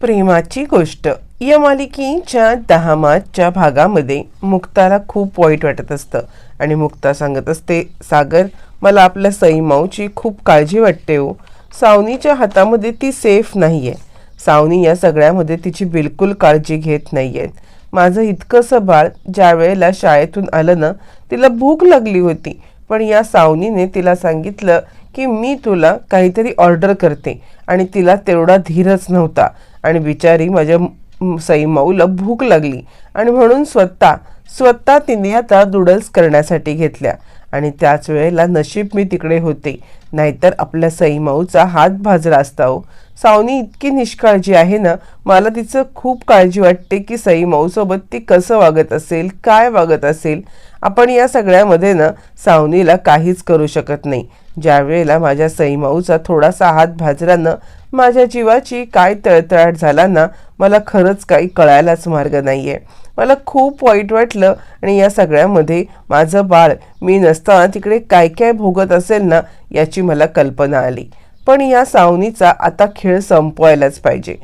प्रेमाची गोष्ट. या मालिकेच्या दहा मार्चच्या भागामध्ये मुक्ताला खूप वाईट वाटत असतं. आणि मुक्ता सांगत असते सागर मला आपल्या सईमाऊची खूप काळजी वाटते हो. सावनीच्या हातामध्ये ती सेफ नाही आहे सावनी या सगळ्यामध्ये तिची बिलकुल काळजी घेत नाही आहेत माझं इतकंसं बाळ ज्या वेळेला शाळेतून आलं ना तिला भूक लागली होती. पण या सावनीने तिला सांगितलं की मी तुला काहीतरी ऑर्डर करते आणि तिला तेवढा धीरच नव्हता. आणि बिचारी माझ्या सई माऊला भूक लागली. आणि म्हणून स्वतः स्वतः तिने आता नूडल्स करण्यासाठी घेतल्या. आणि त्याच वेळेला नशीब मी तिकडे होते. नाहीतर आपल्या सई माऊचा हात भाजला असता हो. सावनी इतकी निष्काळजी आहे ना मला तिचं खूप काळजी वाटते की सई माऊसोबत ती कसं वागत असेल काय वागत असेल. आपण या सगळ्यामध्ये ना सावनीला काहीच करू शकत नाही. ज्या वेळेला माझ्या सई माऊचा थोडासा हात भाजला ना माझ्या जीवाची काय तळतळाट झाला ना मला खरंच काही कळायलाच मार्ग नाही आहे मला खूप वाईट वाटलं आणि या सगळ्यामध्ये माझं बाळ मी नसताना तिकडे काय काय भोगत असेल ना याची मला कल्पना आली. पण या सावनीचा आता खेळ संपवायलाच पाहिजे.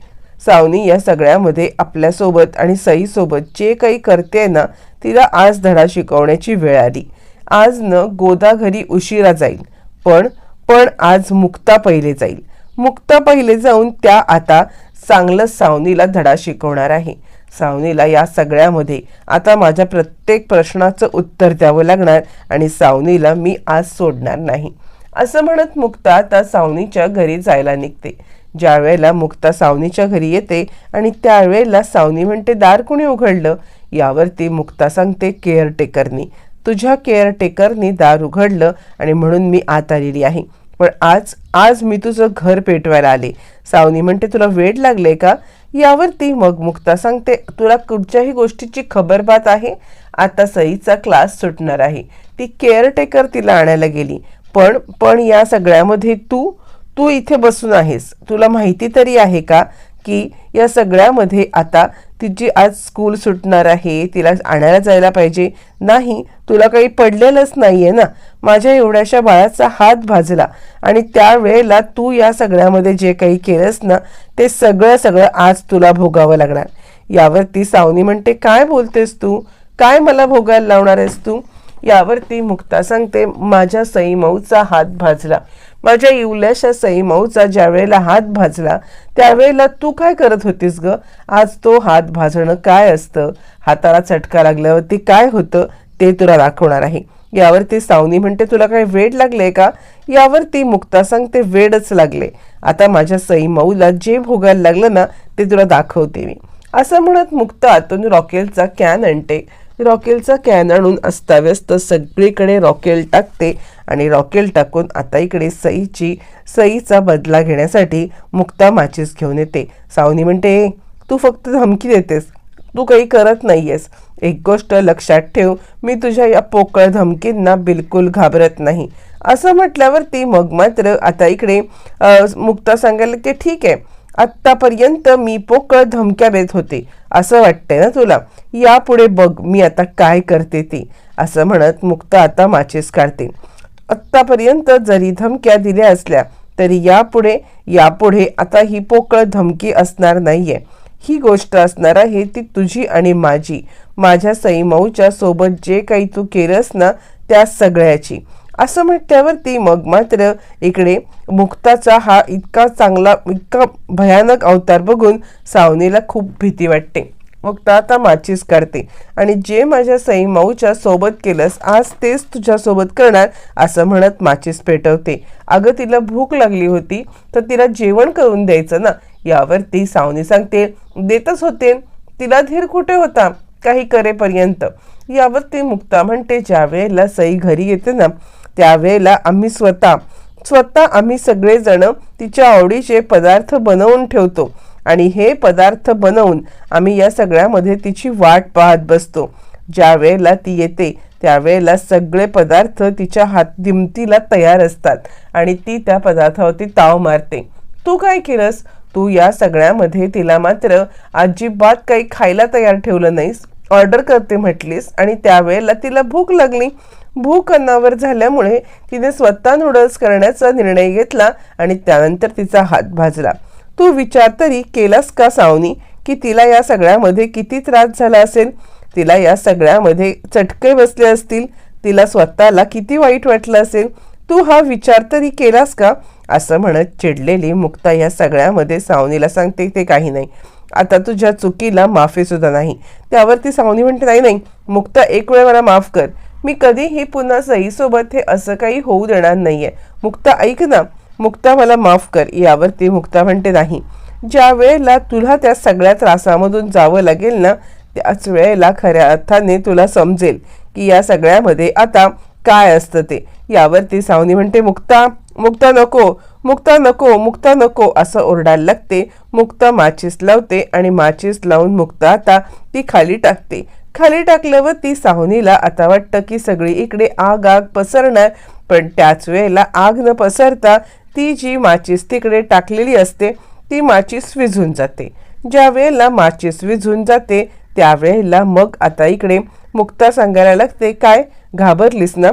सावनी या सगळ्यामध्ये आपल्यासोबत आणि सईसोबत जे काही करते ना तिला आज धडा शिकवण्याची वेळ आली. आज न गोदा घरी उशिरा जाईल पण पण आज मुक्ता पहिले जाईल. मुक्ता पहिले जाऊन त्या आता चांगलं सावनीला धडा शिकवणार आहे. सावनीला या सगळ्यामध्ये आता माझ्या प्रत्येक प्रश्नाचं उत्तर द्यावं लागणार आणि सावनीला मी आज सोडणार नाही. असं म्हणत मुक्ता आता सावनीच्या घरी जायला निघते. ज्या वेळेला मुक्ता सावनीच्या घरी येते आणि त्यावेळेला सावनी म्हणते दार कुणी उघडलं? यावरती मुक्ता सांगते केअरटेकरनी. तुझ्या केअरटेकरनी दार उघडलं आणि म्हणून मी आत आलेली आहे. पण आज आज मी तुझं घर पेटवायला आले. सावनी म्हणते तुला वेळ लागले का? यावरती मग मुक्ता सांगते तुला कुठच्याही गोष्टीची खबरबात आहे? आता सईचा क्लास सुटणार आहे. ती केअरटेकर तिला आणायला गेली. पण पण या सगळ्यामध्ये तू तू इथे बसून आहेस. तुला माहिती तरी आहे का की या सगळ्यामध्ये आता तिची आज स्कूल सुटणार आहे तिला आणायला जायला पाहिजे. नाही तुला काही पडलेलंच नाहीये ना? माझ्या एवढ्याशा बाळाचा हात भाजला. आणि त्यावेळेला तू या सगळ्यामध्ये जे काही केलंस ना ते सगळं सगळं आज तुला भोगावं लागणार. यावरती सावनी म्हणते काय बोलतेस तू? काय मला भोगायला लावणार आहेस तू? यावरती मुक्ता सांगते माझ्या सई मऊचा हात भाजला. माझ्या इवल्याशा सई मऊचा हात भाजला त्यावेळेला तू काय करत होतीस ग? आज तो हात भाजणं काय असतं? हाताला चटका लागल्यावरती काय होतं? ते तुला दाखवणार आहे. यावरती सावनी म्हणते तुला काय वेड लागले का? यावरती मुक्ता सांगते वेडच लागले. आता माझ्या सई मऊला जे भोगायला लागलं ना ते तुला दाखवते मी. असं म्हणत मुक्ता आतून रॉकेलचा कॅन आणते. रॉकेलचा कॅन आणून अस्ताव्यस्त सगळीकडे रॉकेल टाकते. आणि रॉकेल टाकून आता इकडे सईची सईचा बदला घेण्यासाठी मुक्ता माचीस घेऊन येते. सावनी म्हणते तू फक्त धमकी देतेस. तू काही करत नाहीयेस. एक गोष्ट लक्षात ठेव. मी तुझ्या या पोकळ धमकींना बिलकुल घाबरत नाही. असं म्हटल्यावरती मग मात्र आता इकडे मुक्ता सांगायला की ठीक आहे. आत्तापर्यंत मी पोकळ धमक्या देत होते. असं वाटतंय ना तुला? यापुढे बघ मी आता काय करते ती. असं म्हणत मुक्ता आता माचीस काढते. आत्तापर्यंत जरी धमक्या दिल्या असल्या तरी यापुढे यापुढे आता ही पोकळ धमकी असणार नाहीये. ही गोष्ट असणार आहे ती तुझी आणि माझी. माझ्या सई मऊच्या सोबत जे काही तू केलंस ना त्या सगळ्याची. असं म्हटल्यावरती मग मात्र इकडे मुक्ताचा हा इतका चांगला इतका भयानक अवतार बघून सावनीला खूप भीती वाटते. मुक्ता आता माचीस काढते आणि जे माझ्या सई माऊच्या सोबत केलंस आज तेच तुझ्यासोबत करणार असं म्हणत माचीस पेटवते. अगं तिला भूक लागली होती तर तिला जेवण करून द्यायचं ना यावर ती सावनी सांगते देतच होते. तिला धीर कुठे होता? काही करेपर्यंत. यावर ती मुक्ता म्हणते ज्या वेळेला सई घरी येते ना त्यावेळेला आम्ही स्वतः स्वतः आम्ही सगळेजण तिच्या आवडीचे पदार्थ बनवून ठेवतो. आणि हे पदार्थ बनवून आम्ही या सगळ्यामध्ये तिची वाट पाहत बसतो. ज्या वेळेला ती येते त्यावेळेला सगळे पदार्थ तिच्या हात दिमतीला तयार असतात आणि ती त्या पदार्थावरती ताव मारते. तू काय केलंस? तू या सगळ्यामध्ये तिला मात्र अजिबात काही खायला तयार ठेवलं नाहीस. ऑर्डर करते म्हटलीस आणि त्यावेळेला तिला भूक लागली. भूक अन्नावर झाल्यामुळे तिने स्वतः नूडल्स करण्याचा निर्णय घेतला आणि त्यानंतर तिचा हात भाजला. तू विचार तरी केलास का सावनी की तिला या सगळ्यामध्ये किती त्रास झाला असेल? तिला या सगळ्यामध्ये चटके बसले असतील तिला स्वतःला किती वाईट वाटलं असेल? तू हा विचार तरी केलास का? असं म्हणत चिडलेली मुक्ता या सगळ्यामध्ये सावनीला सांगते ते काही नाही. आता तुझ्या चुकीला माफीसुद्धा नाही नाही. त्यावरती सावनी म्हणते नाही नाही. मुक्ता एक वेळ मला माफ कर. मी कधीही पुन्हा सईसोबत हे असं काही होऊ देणार नाही आहे मुक्ता ऐक ना. मुक्ता मला माफ कर यावरती मुक्ता म्हणते नाही. ज्या वेळेला तुला त्या सगळ्या त्रासामधून जावं लागेल ना त्याच वेळेला खऱ्या अर्थाने तुला समजेल की या सगळ्यामध्ये आता काय असतं ते. यावरती सावनी म्हणते मुक्ता मुक्ता नको मुक्ता नको मुक्ता नको असं ओरडायला लागते. मुक्ता माचीस लावते आणि माचीस लावून मुक्ता आता ती खाली टाकते. खाली टाकल्यावर ती सावनीला आता वाटतं की सगळी इकडे आग आग पसरणार पण त्याच वेळेला आग न पसरता ती जी माचीस तिकडे टाकलेली असते ती माचीस विझून जाते. ज्या वेळेला माचीस विझून जाते त्यावेळेला मग आता इकडे मुक्ता सांगायला लागते काय? घाबरलीस ना?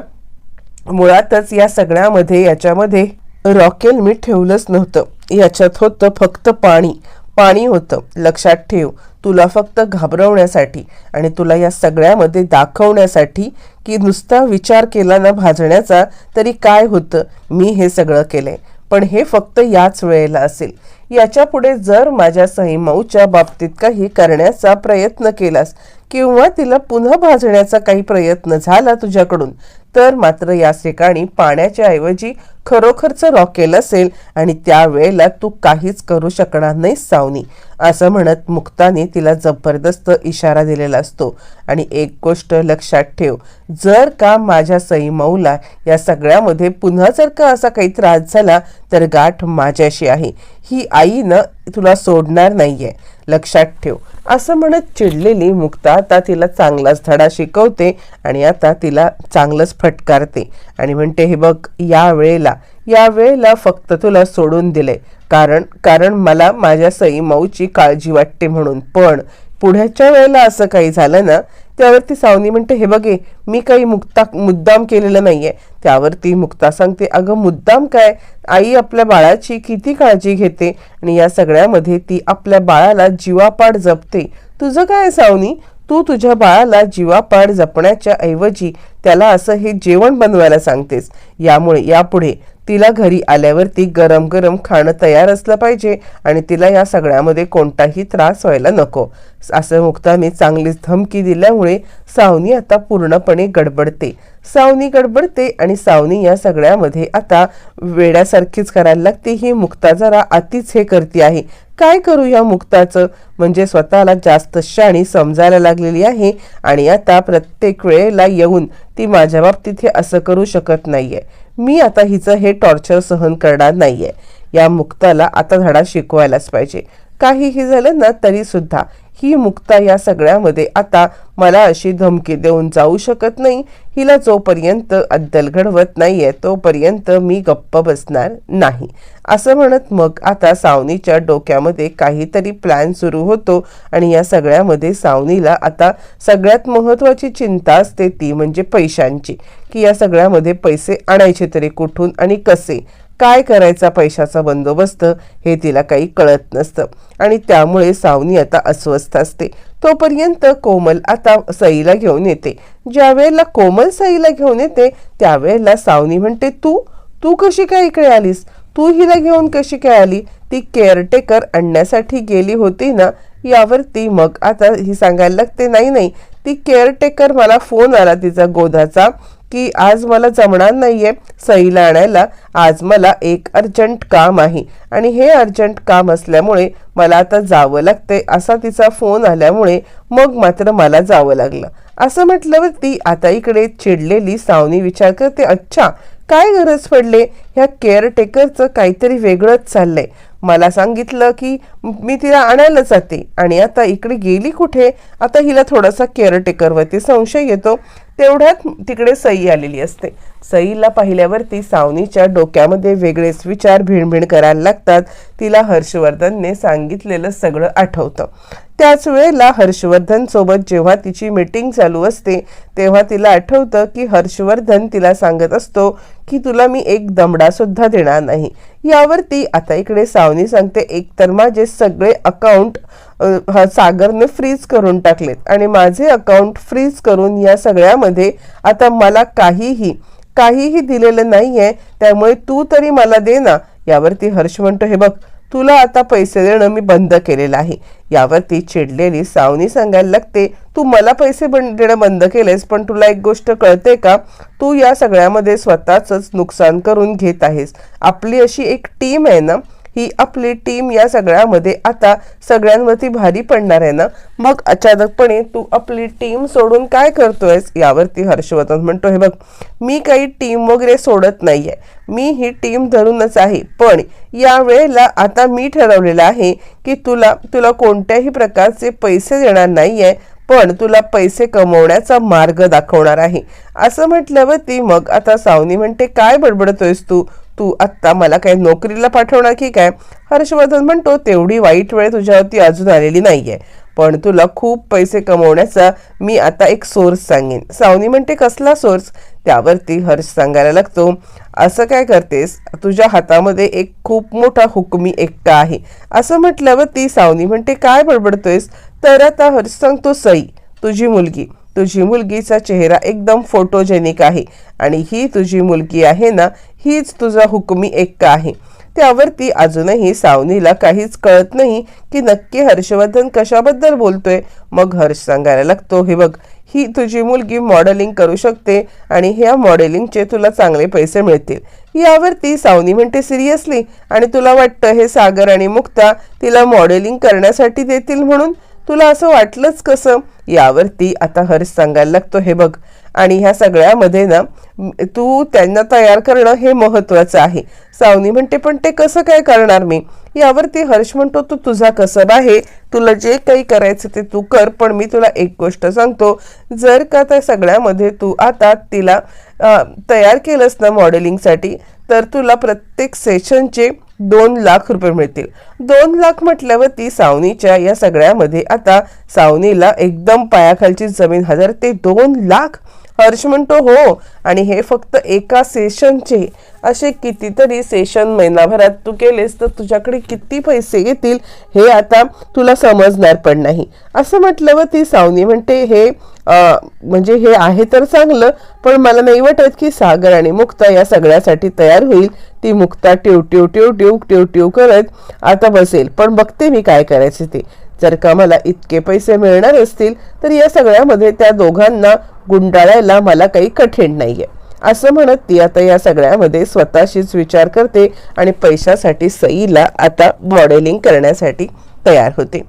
मुळातच या सगळ्यामध्ये याच्यामध्ये रॉकेल मी ठेवलंच नव्हतं. याच्यात होतं फक्त पाणी. पाणी होतं. लक्षात ठेव. तुला फक्त घाबरवण्यासाठी आणि तुला या सगळ्यामध्ये दाखवण्यासाठी की नुसता विचार केला ना भाजण्याचा तरी काय होतं? मी हे सगळं केलंय. पण हे फक्त याच वेळेला असेल. याच्यापुढे जर माझ्या सईमाऊच्या बाबतीत काही करण्याचा प्रयत्न केलास किंवा तिला पुन्हा भाजण्याचा काही प्रयत्न झाला तुझ्याकडून तर मात्र या ठिकाणी पाण्याच्या ऐवजी खरोखरचं रॉकेल असेल आणि त्यावेळेला तू काहीच करू शकणार नाही सावनी. असं म्हणत मुक्ताने तिला जबरदस्त इशारा दिलेला असतो. आणि एक गोष्ट लक्षात ठेव जर का माझ्या सईमाऊला या सगळ्यामध्ये पुन्हा जर का असा काही त्रास झाला तर गाठ माझ्याशी आहे. ही आई न तुला सोडणार नाहीये. लक्षात ठेव. असं म्हणत चिडलेली मुक्ता आता तिला चांगलाच धडा शिकवते आणि आता तिला चांगलंच फटकारते. आणि म्हणते हे बघ या वेळेला या वेळेला फक्त तुला सोडून दिले कारण कारण मला माझ्या सई माऊची काळजी वाटते म्हणून. पण पुढ्याच्या वेळेला असं काही झालं ना त्यावरती सावनी म्हणते हे बघे मी काही मुक्ता मुद्दाम केलेलं नाही आहे त्यावरती मुक्ता सांगते अगं मुद्दाम काय? आई आपल्या बाळाची किती काळजी घेते आणि या सगळ्यामध्ये ती आपल्या बाळाला जीवापाड जपते. तुझं काय सावनी? तू तुझ्या बाळाला जीवापाड जपण्याच्या ऐवजी त्याला असं हे जेवण बनवायला सांगतेस. यामुळे यापुढे तिला घरी आल्यावरती गरम गरम खाणं तयार असलं पाहिजे आणि तिला या सगळ्यामध्ये कोणताही त्रास व्हायला नको. असं मुक्ताने चांगलीच धमकी दिल्यामुळे सावनी आता पूर्णपणे गडबडते. सावनी गडबडते आणि सावनी या सगळ्यामध्ये आता वेड्यासारखीच करायला लागते. ही मुक्ता जरा अतिच हे करते आहे. काय करू या मुक्ताचं? म्हणजे स्वतःला जास्त शाणी समजायला लागलेली आहे आणि आता प्रत्येक वेळेला येऊन ती माझ्या बाबतीत हे असं करू शकत नाही आहे मी आता हिचं हे टॉर्चर सहन करणार नाहीये. या मुक्ताला आता धडा शिकवायलाच पाहिजे. काहीही झालं ना तरीसुद्धा ही मुक्ता या सगळ्यामध्ये आता मला अशी धमकी देऊन जाऊ शकत नाही. हिला जोपर्यंत अद्दल घडवत नाहीये तोपर्यंत मी गप्प बसणार नाही. असं म्हणत मग आता सावनीच्या डोक्यामध्ये काहीतरी प्लॅन सुरू होतो आणि या सगळ्यामध्ये सावनीला आता सगळ्यात महत्त्वाची चिंता असते ती म्हणजे पैशांची. की या सगळ्यामध्ये पैसे आणायचे तरी कुठून आणि कसे? काय करायचा पैशाचा बंदोबस्त हे तिला काही कळत नसतं. आणि त्यामुळे सावनी आता अस्वस्थ असते. तोपर्यंत कोमल आता सईला घेऊन येते. ज्या वेळेला कोमल सईला घेऊन येते त्यावेळेला सावनी म्हणते तू? तू कशी काय इकडे आलीस? तू हिला घेऊन कशी काय आली? ती केअरटेकर आणण्यासाठी गेली होती ना? यावरती मग आता ही सांगायला लागते नाही नाही ती केअरटेकर मला फोन आला तिचा गोधाचा. की आज मला जमणार नाहीये सईला आणायला. आज मला एक अर्जंट काम आहे आणि हे अर्जंट काम असल्यामुळे मला आता जावं लागते असा तिचा फोन आल्यामुळे मग मात्र मला जावं लागलं. असं म्हटलं ती आता इकडे चिडलेली सावनी विचार करते अच्छा काय गरज पडले? ह्या केअरटेकरचं काहीतरी वेगळंच चाललंय. मला सांगितलं की मी तिला आणायला जाते आणि आता इकडे गेली कुठे? आता हिला थोडासा केअरटेकरवरती संशय येतो. तेवढ्यात तिकडे सई आलेली असते. सईला पाहिल्यावरती सावनीच्या डोक्यामध्ये वेगळेच विचार भिणभिण करायला लागतात. तिला हर्षवर्धनने सांगितलेलं सगळं आठवतं. त्याच वेळेला हर्षवर्धन सोबत जेव्हा तिची मीटिंग चालू असते तेव्हा तिला आठवतं की हर्षवर्धन तिला सांगत असतो की तुला मी एक दमडा सुद्धा देणार नाही. यावरती आता इकडे सावनी सांगते एकतर माझे सगळे अकाउंट सागरने फ्रीज करून टाकलेत. आणि माझे अकाउंट फ्रीज करून या सगळ्यामध्ये आता मला काहीही काहीही दिलेलं नाही आहे त्यामुळे तू तरी मला दे ना. यावरती हर्ष म्हणतो हे बघ तुला आता पैसे देणं मी बंद केलेलं आहे. यावरती चिडलेली सावनी सांगायला लागते तू मला पैसे बंद देणं बंद केलेस पण तुला एक गोष्ट कळते का? तू या सगळ्यामध्ये स्वतःच नुकसान करून घेत आहेस. आपली अशी एक टीम आहे ना ही आपली टीम या सगळ्यामध्ये आता सगळ्यांवरती भारी पडणार आहे ना? मग अचानकपणे तू आपली टीम सोडून काय करतोयस? यावरती हर्षवर्धन म्हणतो हे बघ मी काही टीम वगैरे सोडत नाही आहे मी ही टीम धरूनच आहे. पण या वेळेला आता मी ठरवलेलं आहे की तुला तुला कोणत्याही प्रकारचे पैसे देणार नाही आहे पण तुला पैसे कमवण्याचा मार्ग दाखवणार आहे. असं म्हटल्यावरती मग आता सावनी म्हणते काय बडबडतोयस तू? तू आत्ता मला काय नोकरीला पाठवणार की काय? हर्षवर्धन म्हणतो तेवढी वाईट वेळ तुझ्यावरती अजून आलेली नाहीये. पण तुला खूप पैसे कमवण्याचा मी आता एक सोर्स सांगेन. सावनी म्हणते कसला सोर्स त्यावरती हर्ष सांगायला लागतो असं काय करतेस? तुझ्या हातामध्ये एक खूप मोठा हुकमी एकटा आहे. असं म्हटल्यावर ती सावनी म्हणते काय बडबडतोयस? तर आता हर्ष सांगतो सई तुझी मुलगी. तुझी मुलगीचा चेहरा एकदम फोटोजेनिक आहे. आणि ही तुझी मुलगी आहे ना हीच तुझा हुकमी एक्का आहे. त्यावरती अजूनही सावनीला काहीच कळत नाही की नक्की हर्षवर्धन कशाबद्दल बोलतोय. मग हर्ष सांगायला लागतो हे बघ ही तुझी मुलगी मॉडेलिंग करू शकते आणि ह्या मॉडेलिंगचे तुला चांगले पैसे मिळतील. यावरती सावनी म्हणते सिरियसली आणि तुला वाटतं हे सागर आणि मुक्ता तिला मॉडेलिंग करण्यासाठी देतील म्हणून? तुला असं वाटलंच कसं? यावरती आता हर्ष सांगायला लागतो हे बघ आणि ह्या सगळ्यामध्ये ना तू त्यांना तयार करणं हे महत्वाचं आहे. सावनी म्हणते पण ते कसं काय करणार मी? यावरती हर्ष म्हणतो तू तुझा कसब आहे तुला जे काही करायचं ते तू कर पण मी तुला एक गोष्ट सांगतो जर का त्या सगळ्यामध्ये तू आता तिला तयार केलंस ना मॉडेलिंगसाठी तर तुला प्रत्येक सेशनचे दोन लाख रुपये मिळतील. दोन लाख म्हटल्यावर ती सावनीच्या या सगळ्यामध्ये आता सावनीला एकदम पायाखालची जमीन हजार ते दोन लाख. हर्ष म्हणतो हो. आणि हे फक्त एका सेशनचे असे कितीतरी सेशन महिनाभरात तू केलेस तर तुझ्याकडे किती पैसे येतील हे आता तुला समजणार पण नाही. असं म्हटलं व ती सावनी म्हणते हे म्हणजे हे आहे तर चांगलं पण मला नाही वाटत की सागर आणि मुक्ता या सगळ्यासाठी तयार होईल. ती मुक्ता ट्यू ट्यू ट्यू ट्यू ट्यू ट्यू करत आता बसेल. पण बघते मी काय करायचे ते. जर का मला इतके पैसे मिळणार असतील तर या सगळ्यामध्ये त्या दोघांना गुंडाळायला मला काही कठीण नाही आहे असं म्हणत ती आता या सगळ्यामध्ये स्वतःशीच विचार करते आणि पैशासाठी सईला आता मॉडेलिंग करण्यासाठी तयार होते.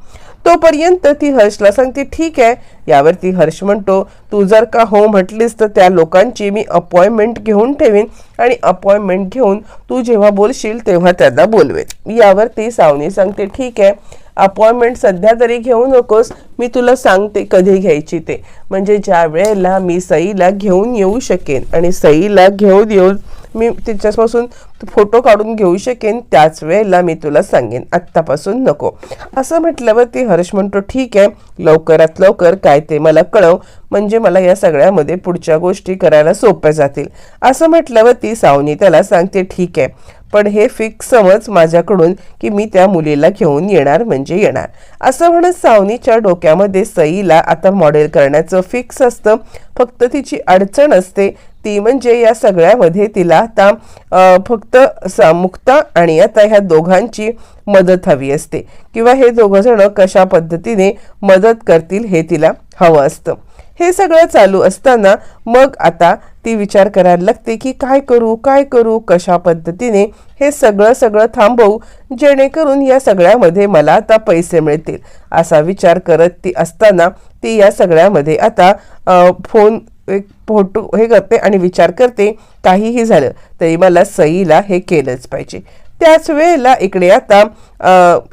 तोपर्यंत ती हर्षला सांगते ठीक आहे. यावरती हर्ष म्हणतो तू जर का हो म्हटलीस तर त्या लोकांची मी अपॉइंटमेंट घेऊन ठेवीन आणि अपॉइंटमेंट घेऊन तू जेव्हा बोलशील तेव्हा त्यांना बोलवेन. यावरती सावनी सांगते ठीक आहे. अपॉइंटमेंट सध्या तरी घेऊ नकोस. मी तुला सांगते कधी घ्यायची ते. म्हणजे ज्या वेळेला मी सईला घेऊन येऊ शकेन आणि सईला घेऊन येऊन मी तिच्यापासून फोटो काढून घेऊ शकेन त्याच वेळेला मी तुला सांगेन. आत्तापासून नको. असं म्हटल्यावर ती हर्ष म्हणतो ठीक आहे लवकरात लवकर काय ते मला कळव. म्हणजे मला या सगळ्यामध्ये पुढच्या गोष्टी करायला सोप्या जातील. असं म्हटल्यावर ती सावनी त्याला सांगते ठीक आहे पण हे फिक्स समज माझ्याकडून की मी त्या मुलीला घेऊन येणार म्हणजे येणार. असं म्हणत सावनीच्या डोक्यामध्ये सईला आता मॉडेल करण्याचं फिक्स असतं. फक्त तिची अडचण असते. ती म्हणजे या सगळ्यामध्ये तिला आता फक्त मुक्ता आणि आता ह्या दोघांची मदत हवी असते. किंवा हे दोघंजणं कशा पद्धतीने मदत करतील हे तिला हवं असतं. हे सगळं चालू असताना मग आता ती विचार करायला लागते की काय करू काय करू कशा पद्धतीने हे सगळं सगळं थांबवू जेणेकरून या सगळ्यामध्ये मला आता पैसे मिळतील. असा विचार करत ती असताना ती या सगळ्यामध्ये आता फोन एक फोटो हे करते आणि विचार करते काहीही झालं तरी मला सईला हे केलंच पाहिजे. त्याच वेळेला इकडे आता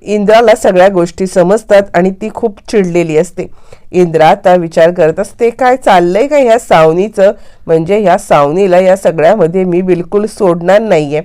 इंद्राला सगळ्या गोष्टी समजतात आणि ती खूप चिडलेली असते. इंद्रा आता विचार करत असते काय चाललंय का ह्या सावनीचं? म्हणजे ह्या सावनीला या सगळ्यामध्ये मी बिलकुल सोडणार नाहीये.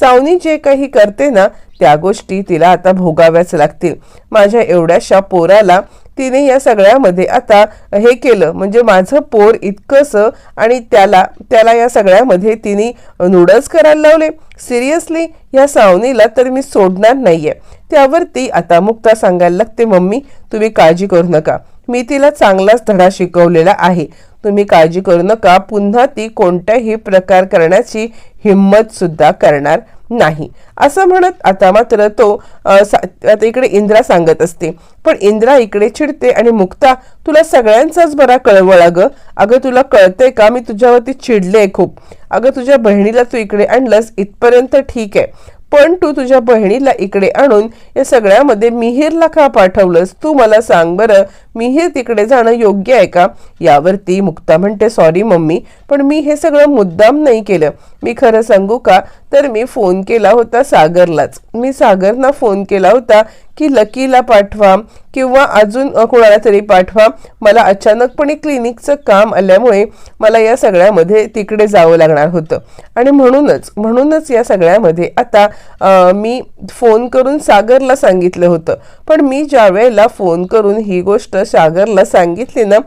सावनी जे काही करते ना त्या गोष्टी तिला आता भोगाव्याच लागतील. माझ्या एवढ्याशा पोराला तिने या सगळ्यामध्ये आता हे केलं. म्हणजे माझं पोर इतकंसं आणि त्याला त्याला या सगळ्यामध्ये तिने नूडल्स करायला लावले. सिरियसली या सावनीला तर मी सोडणार नाहीये. त्यावरती आता मुक्ता सांगायला लागते मम्मी तुम्ही काळजी करू नका. मी तिला चांगलाच धडा शिकवलेला आहे. तुम्ही काळजी करू नका. पुन्हा ती कोणत्याही प्रकार करण्याची हिंमत सुद्धा करणार नाही. असं म्हणत आता मात्र तो आता इकडे इंद्रा सांगत असते पण इंद्रा इकडे चिडते आणि मुक्ता तुला सगळ्यांचाच बरा कळवळ ग. अगं तुला कळतंय का? मी तुझ्यावरती चिडले खूप. अगं तुझ्या बहिणीला तू इकडे आणलंस इथपर्यंत ठीक आहे. पण तू तुझ्या बहिणीला इकडे आणून या सगळ्यामध्ये मिहीरला का पाठवलंस? तू मला सांग बरं. मी हे तिकडे जाणं योग्य आहे का? यावरती मुक्ता म्हणते सॉरी मम्मी पण मी हे सगळं मुद्दाम नाही केलं. मी खरं सांगू का? तर मी फोन केला होता सागरलाच. मी सागरना फोन केला होता की लकीला पाठवा किंवा अजून कोणाला तरी पाठवा. मला अचानकपणे क्लिनिकचं काम आल्यामुळे मला या सगळ्यामध्ये तिकडे जावं लागणार होतं. आणि म्हणूनच म्हणूनच या सगळ्यामध्ये आता मी फोन करून सागरला सांगितलं होतं. पण मी ज्या वेळेला फोन करून ही गोष्ट सागरला सांगितली ना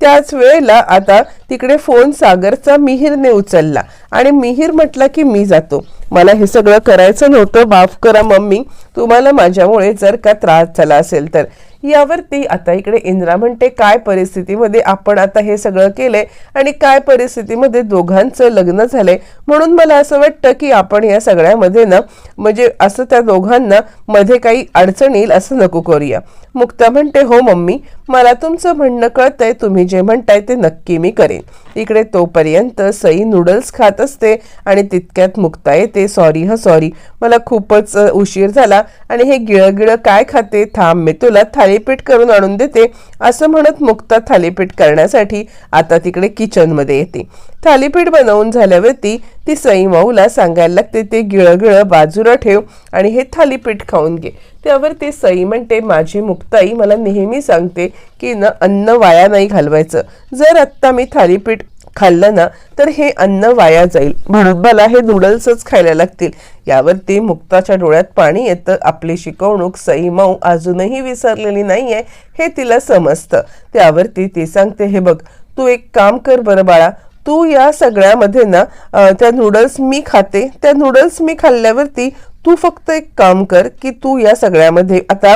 त्याच वेळेला आता तिकडे फोन सागरचा मिहीरने उचलला. आणि मिहीर म्हटला की मी जातो. मला हे सगळं करायचं नव्हतं. माफ करा मम्मी. तुम्हाला माझ्यामुळे जर का त्रास झाला असेल तर. यावरती आता इकडे इंद्रा म्हणते काय परिस्थितीमध्ये आपण आता हे सगळं केलंय? आणि काय परिस्थितीमध्ये दोघांचं लग्न झालंय? म्हणून मला असं वाटतं की आपण या सगळ्यामध्ये ना म्हणजे असं त्या दोघांना मध्ये काही अडचण येईल असं नको करूया. मुक्ता म्हणते हो मम्मी. मला तुमचं म्हणणं कळतंय तुम्ही जे म्हणताय ते नक्की मी करेन. इकडे तोपर्यंत सई नूडल्स खात असते आणि तितक्यात मुक्ता येते. सॉरी ह सॉरी मला खूपच उशीर झाला आणि हे गिळगिळ काय खाते? थांब मी तुला थालीपीठ करून आणून देते. असं म्हणत मुक्ता थालीपीठ करण्यासाठी आता तिकडे किचनमध्ये येते. थालीपीठ बनवून झाल्यावरती ती सई माऊला सांगायला लागते ते गिळगिळ बाजूला ठेव आणि हे थालीपीठ खाऊन घे. त्यावर ते सई म्हणते माझी मुक्ताई मला नेहमी सांगते की न अन्न वाया नाही घालवायचं. जर आत्ता मी थालीपीठ खाल्लं ना तर हे अन्न वाया जाईल. म्हणून मला हे नूडल्सच खायला लागतील. यावरती मुक्ताच्या डोळ्यात पाणी येतं. आपली शिकवणूक सई माऊ अजूनही विसरलेली नाहीये हे तिला समजतं. त्यावरती ती सांगते हे बघ तू एक काम कर बरं बाळा. तू या सगळ्यामध्ये ना त्या नूडल्स मी खाते. त्या नूडल्स मी खाल्ल्यावरती तू फक्त एक काम कर की तू या सगळ्यामध्ये आता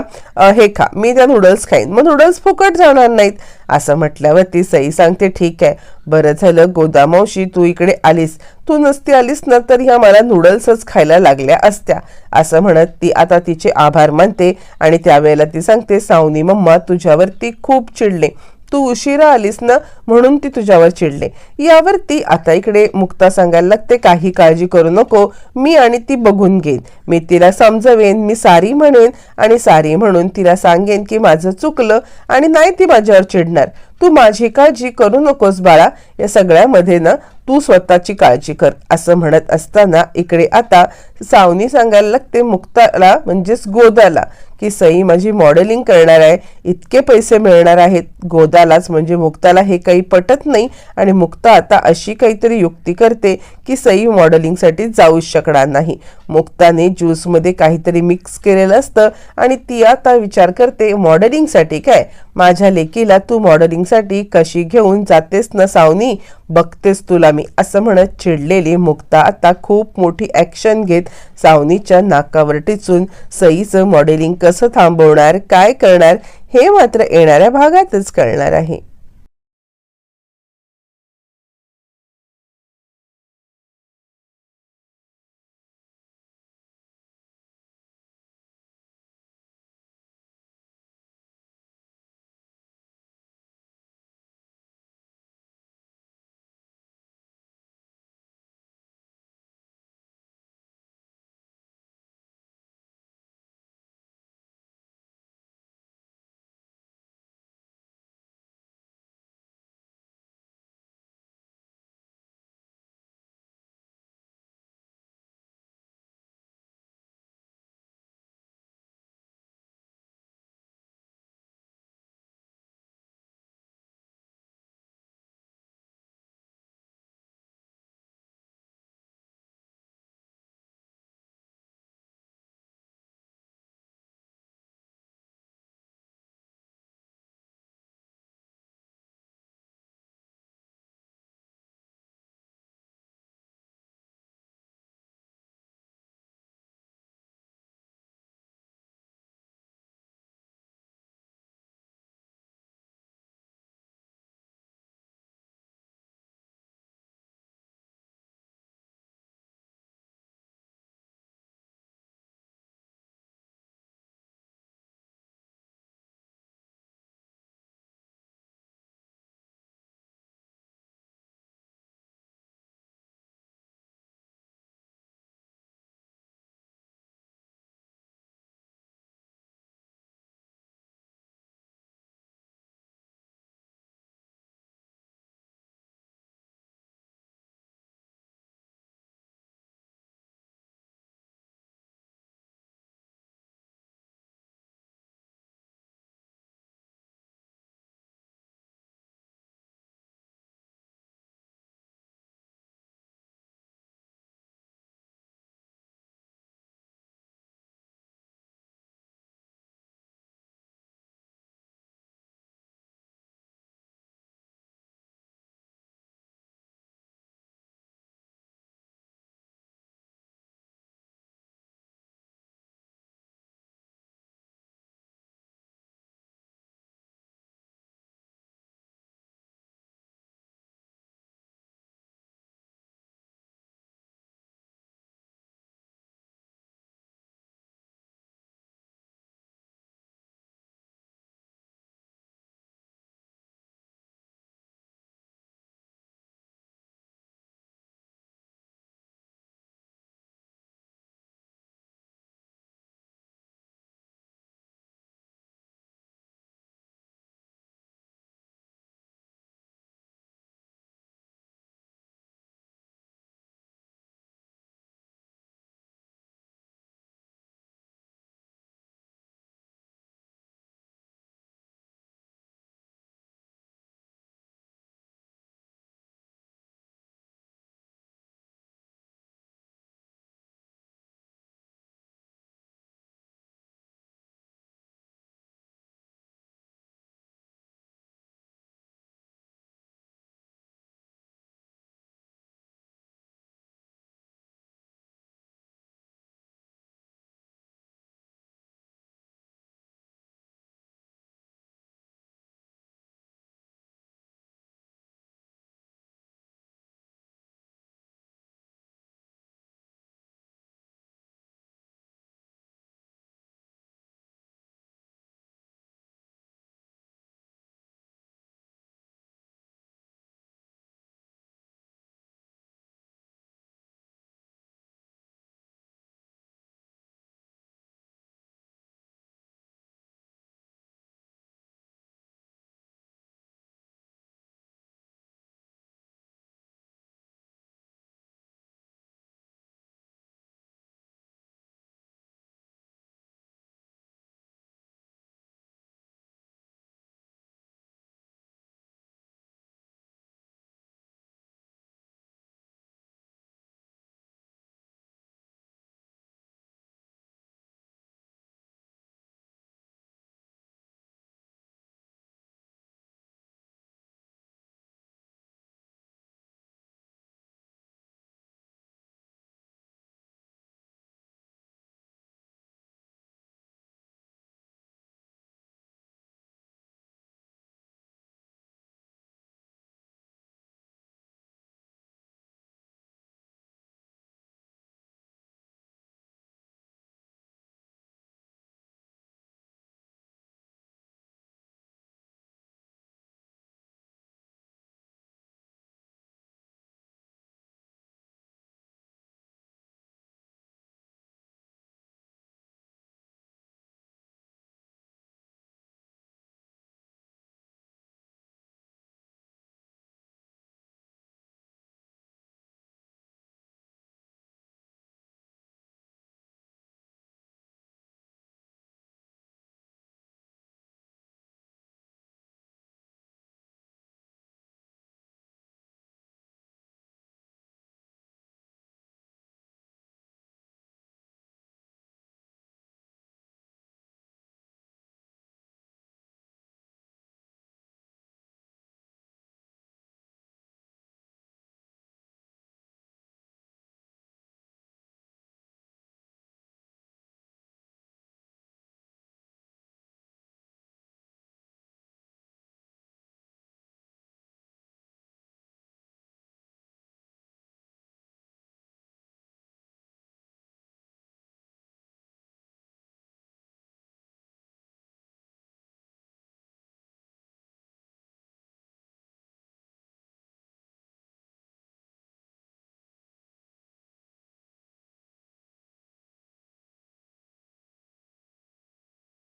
हे खा मी त्या नूडल्स खाईन. मग नूडल्स फुकट जाणार नाहीत. असं म्हटल्यावरती सई सांगते ठीक आहे बरं झालं गोदामावशी तू इकडे आलीस. तू नसती आलीस ना तर ह्या मला नूडल्सच खायला लागल्या असत्या. असं म्हणत ती आता तिचे आभार मानते आणि त्यावेळेला ती सांगते सावनी मम्मा तुझ्यावरती खूप चिडले. तू उशिरा आलीस ना म्हणून ती तुझ्यावर चिडले. यावर ती आता इकडे मुक्ता सांगायला लागते काही काळजी करू नको मी आणि ती बघून घेईन. मी तिला समजवेन मी सारी म्हणेन आणि सारी म्हणून तिला सांगेन की माझं चुकलं आणि नाही ती माझ्यावर चिडणार. तू माझी काळजी करू नकोस बाळा. या सगळ्यामध्ये ना तू स्वतःची काळजी कर असं म्हणत असताना इकडे आता सावनी सांगायला लागते मुक्ताला म्हणजेच गोदाला. की सई माझी मॉडेलिंग करणार आहे इतके पैसे मिळणार आहेत गोदालाच म्हणजे मुक्ताला हे काही पटत नाही आणि मुक्ता आता अशी काहीतरी युक्ती करते की सई मॉडेलिंगसाठी जाऊच शकणार नाही. मुक्ताने ज्यूसमध्ये काहीतरी मिक्स केलेलं असतं आणि ती आता विचार करते मॉडेलिंगसाठी काय? माझ्या लेकीला तू मॉडेलिंगसाठी कशी घेऊन जातेस ना सावनी? बघतेस तुला मी. असं म्हणत चिडलेली मुक्ता आता खूप मोठी ॲक्शन घेत सावनीच्या नाकावर टिचून सईचं मॉडेलिंग कसं थांबवणार काय करणार हे मात्र येणाऱ्या भागातच कळणार आहे.